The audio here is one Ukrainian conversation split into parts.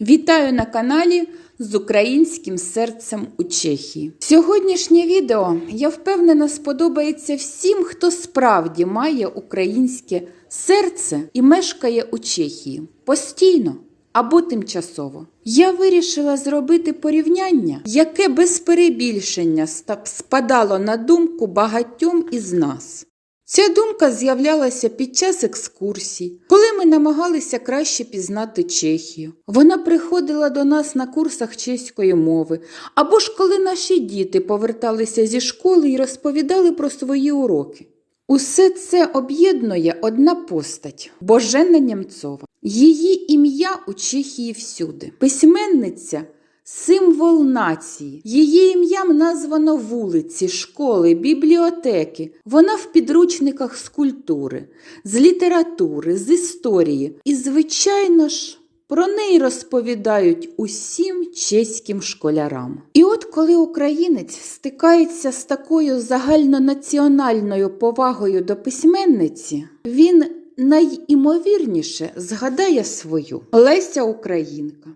Вітаю на каналі з українським серцем у Чехії. Сьогоднішнє відео я впевнена сподобається всім, хто справді має українське серце і мешкає у Чехії постійно або тимчасово. Я вирішила зробити порівняння, яке без перебільшення спадало на думку багатьом із нас. Ця думка з'являлася під час екскурсій, коли ми намагалися краще пізнати Чехію. Вона приходила до нас на курсах чеської мови, або ж коли наші діти поверталися зі школи і розповідали про свої уроки. Усе це об'єднує одна постать Божена Нємцова. Її ім'я у Чехії всюди. Письменниця символ нації. Її ім'ям названо вулиці, школи, бібліотеки. Вона в підручниках з культури, з літератури, з історії. І, звичайно ж, про неї розповідають усім чеським школярам. І от коли українець стикається з такою загальнонаціональною повагою до письменниці, він найімовірніше згадає свою Леся Українка.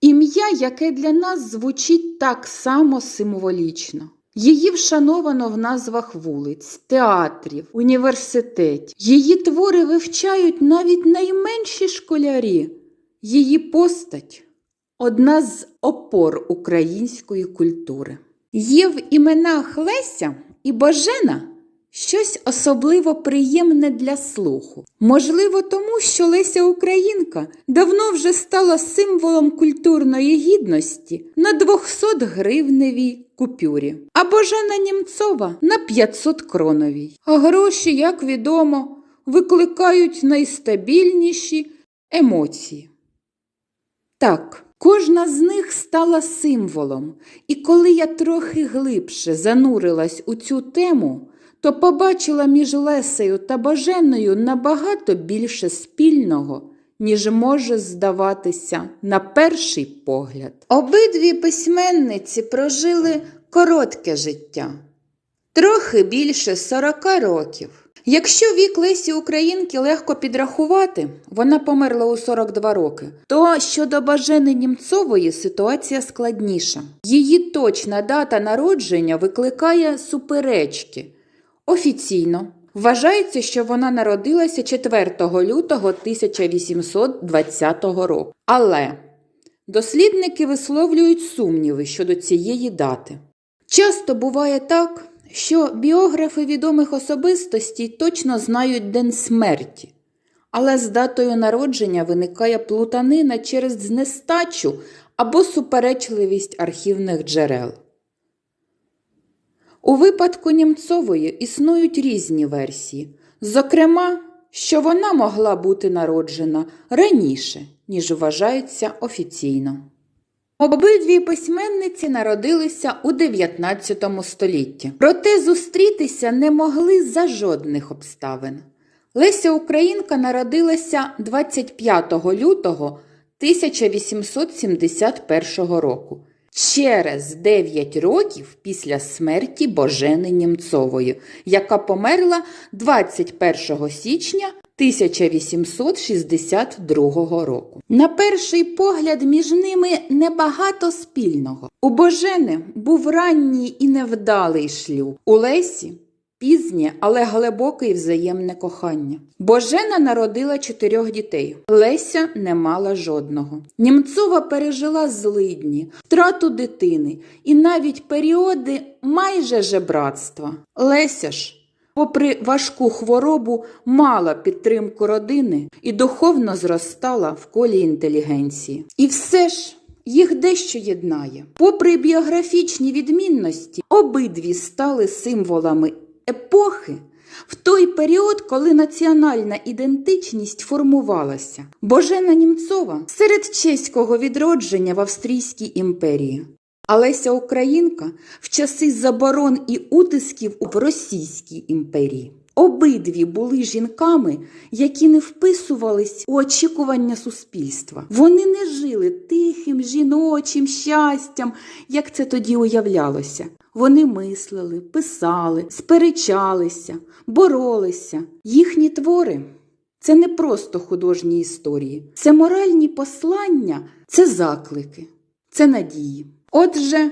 Ім'я, яке для нас звучить так само символічно. Її вшановано в назвах вулиць, театрів, університетів. Її твори вивчають навіть найменші школярі. Її постать одна з опор української культури. Є в іменах Леся і Божена щось особливо приємне для слуху. Можливо, тому що Леся Українка давно вже стала символом культурної гідності на 200 гривневій купюрі, а Божена Німцова на 500 кроновій. А гроші, як відомо, викликають найстабільніші емоції. Так, кожна з них стала символом, і коли я трохи глибше занурилась у цю тему, то побачила між Лесею та Боженою набагато більше спільного, ніж може здаватися на перший погляд. Обидві письменниці прожили коротке життя, трохи більше 40 років. Якщо вік Лесі Українки легко підрахувати, вона померла у 42 роки, то щодо Бажени Німцової ситуація складніша. Її точна дата народження викликає суперечки. Офіційно вважається, що вона народилася 4 лютого 1820 року. Але дослідники висловлюють сумніви щодо цієї дати. Часто буває так, що біографи відомих особистостей точно знають день смерті, але з датою народження виникає плутанина через нестачу або суперечливість архівних джерел. У випадку Німцової існують різні версії, зокрема, що вона могла бути народжена раніше, ніж вважається офіційно. Обидві письменниці народилися у 19 столітті, проте зустрітися не могли за жодних обставин. Леся Українка народилася 25 лютого 1871 року, через 9 років після смерті Божени Німцової, яка померла 21 січня 1862 року. На перший погляд між ними небагато спільного. У Божени був ранній і невдалий шлюб. У Лесі пізнє, але глибоке і взаємне кохання. Божена народила чотирьох дітей. Леся не мала жодного. Німцова пережила злидні, втрату дитини і навіть періоди майже жебратства. Леся ж попри важку хворобу, мала підтримку родини і духовно зростала в колі інтелігенції. І все ж їх дещо єднає. Попри біографічні відмінності, обидві стали символами епохи. В той період, коли національна ідентичність формувалася, Божена Німцова серед чеського відродження в Австрійській імперії. алеся Українка в часи заборон і утисків у Російській імперії. Обидві були жінками, які не вписувались у очікування суспільства. Вони не жили тихим жіночим щастям, як це тоді уявлялося. Вони мислили, писали, сперечалися, боролися. Їхні твори це не просто художні історії, це моральні послання, це заклики, це надії. Отже,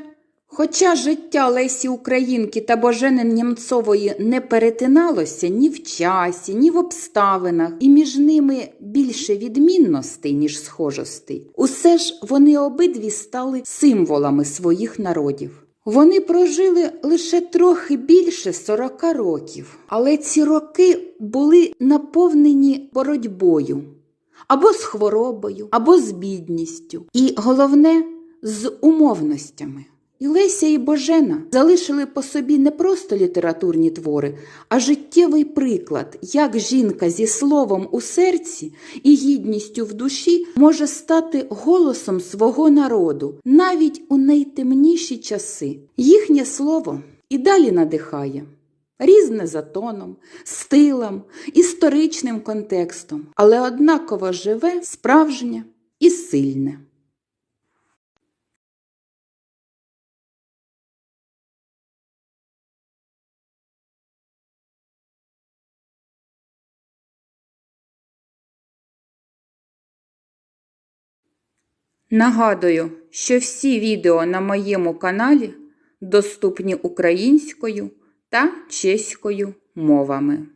хоча життя Лесі Українки та Божени Нємцової не перетиналося ні в часі, ні в обставинах, і між ними більше відмінностей, ніж схожостей, усе ж вони обидві стали символами своїх народів. Вони прожили лише трохи більше 40 років, але ці роки були наповнені боротьбою або з хворобою, або з бідністю, і головне з умовностями. І Леся і Божена залишили по собі не просто літературні твори, а життєвий приклад, як жінка зі словом у серці і гідністю в душі може стати голосом свого народу навіть у найтемніші часи. Їхнє слово і далі надихає. Різне за тоном, стилем, історичним контекстом, але однаково живе, справжнє і сильне. Нагадую, що всі відео на моєму каналі доступні українською та чеською мовами.